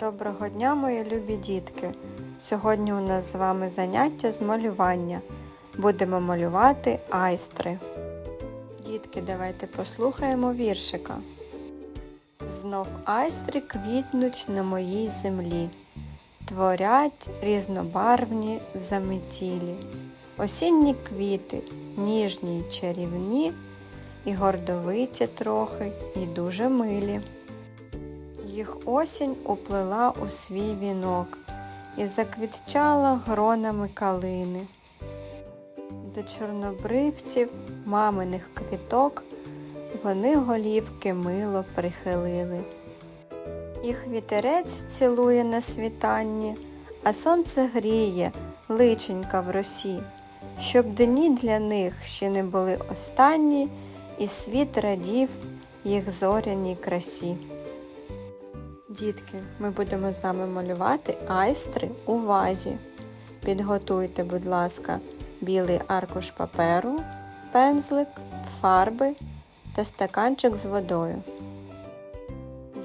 Доброго дня, мої любі дітки! Сьогодні у нас з вами заняття з малювання. Будемо малювати айстри. Дітки, давайте послухаємо віршика. Знов айстри квітнуть на моїй землі, творять різнобарвні заметілі, осінні квіти, ніжні й чарівні, і гордовиті трохи, і дуже милі. Їх осінь уплила у свій вінок і заквітчала гронами калини. До чорнобривців маминих квіток вони голівки мило прихилили. Їх вітерець цілує на світанні, а сонце гріє личенька в росі, щоб дні для них ще не були останні, і світ радів їх зоряній красі. Дітки, ми будемо з вами малювати айстри у вазі. Підготуйте, будь ласка, білий аркуш паперу, пензлик, фарби та стаканчик з водою.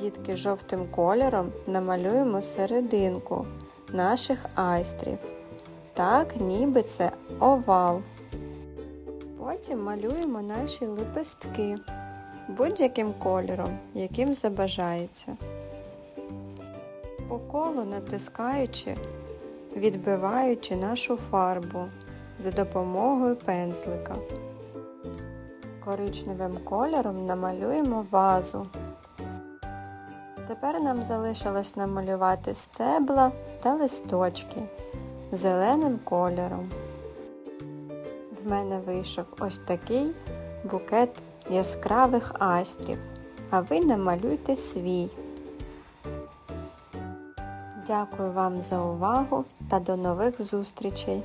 Дітки жовтим кольором намалюємо серединку наших айстрів. Так, ніби це овал. Потім малюємо наші лепестки будь-яким кольором, яким забажається по колу натискаючи, відбиваючи нашу фарбу за допомогою пензлика. Коричневим кольором намалюємо вазу. Тепер нам залишилось намалювати стебла та листочки зеленим кольором. В мене вийшов ось такий букет яскравих астрів, а ви намалюйте свій. Дякую вам за увагу та до нових зустрічей!